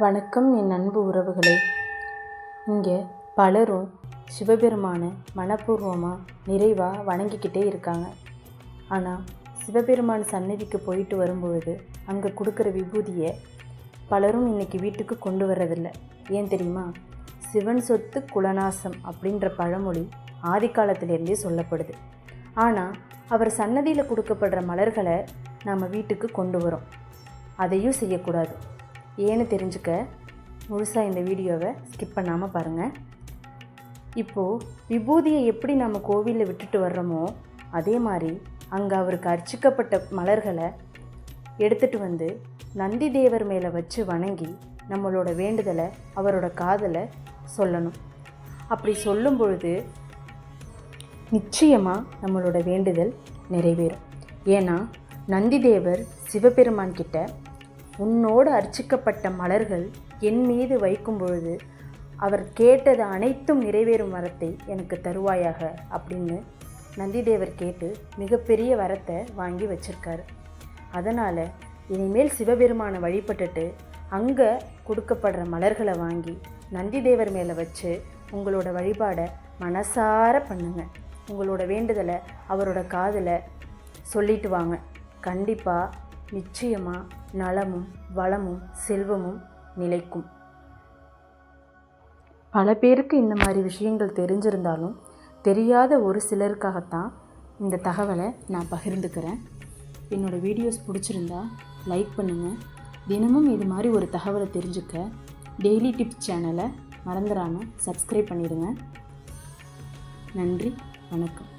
வணக்கம் என் அன்பு உறவுகளே. இங்கே பலரும் சிவபெருமானை மனப்பூர்வமாக நிறைவாக வணங்கிக்கிட்டே இருக்காங்க. ஆனால் சிவபெருமான் சன்னதிக்கு போயிட்டு வரும்பொழுது அங்கே கொடுக்குற விபூதியை பலரும் இன்னைக்கு வீட்டுக்கு கொண்டு வர்றதில்ல. ஏன் தெரியுமா? சிவன் சொத்து குலநாசம் அப்படின்ற பழமொழி ஆதிக்காலத்திலேருந்தே சொல்லப்படுது. ஆனால் அவர் சன்னதியில் கொடுக்கப்படுற மலர்களை நாம் வீட்டுக்கு கொண்டு வரோம் அதையும் செய்யக்கூடாது. ஏன்னு தெரிஞ்சுக்க முழுசாக இந்த வீடியோவை ஸ்கிப் பண்ணாமல் பாருங்கள் இப்போது விபூதியை எப்படி நம்ம கோவிலில் விட்டுட்டு வர்றோமோ அதே மாதிரி அங்கே அவருக்கு அர்ச்சிக்கப்பட்ட மலர்களை எடுத்துட்டு வந்து நந்தி தேவர் மேலே வச்சு வணங்கி நம்மளோட வேண்டுதலை அவரோட காதலை சொல்லணும். அப்படி சொல்லும் பொழுது நிச்சயமாக நம்மளோட வேண்டுதல் நிறைவேறும். ஏன்னா நந்திதேவர் சிவபெருமான் கிட்ட உன்னோடு அர்ச்சிக்கப்பட்ட மலர்கள் என் மீது வைக்கும் பொழுது அவர் கேட்டது அனைத்தும் நிறைவேறும் வரத்தை எனக்கு தருவாயாக அப்படின்னு நந்திதேவர் கேட்டு மிகப்பெரிய வரத்தை வாங்கி வச்சிருக்காரு. அதனால் இனிமேல் சிவபெருமானை வழிபட்டுட்டு அங்கே கொடுக்கப்படுற மலர்களை வாங்கி நந்திதேவர் மேலே வச்சு உங்களோட வழிபாடை மனசார பண்ணுங்க. உங்களோட வேண்டுதலை அவரோட காதில் சொல்லிட்டு வாங்க. கண்டிப்பாக நிச்சயமாக நலமும் வளமும் செல்வமும் நிலைக்கும். பல பேருக்கு இந்த மாதிரி விஷயங்கள் தெரிஞ்சிருந்தாலும் தெரியாத ஒரு சிலருக்காகத்தான் இந்த தகவலை நான் பகிர்ந்துக்கிறேன். என்னோடய வீடியோஸ் பிடிச்சிருந்தா லைக் பண்ணுங்கள் தினமும் இது மாதிரி ஒரு தகவலை தெரிஞ்சுக்க டெய்லி டிப்ஸ் சேனலை மறந்துடாமல் சப்ஸ்கிரைப் பண்ணிடுங்க. நன்றி வணக்கம்.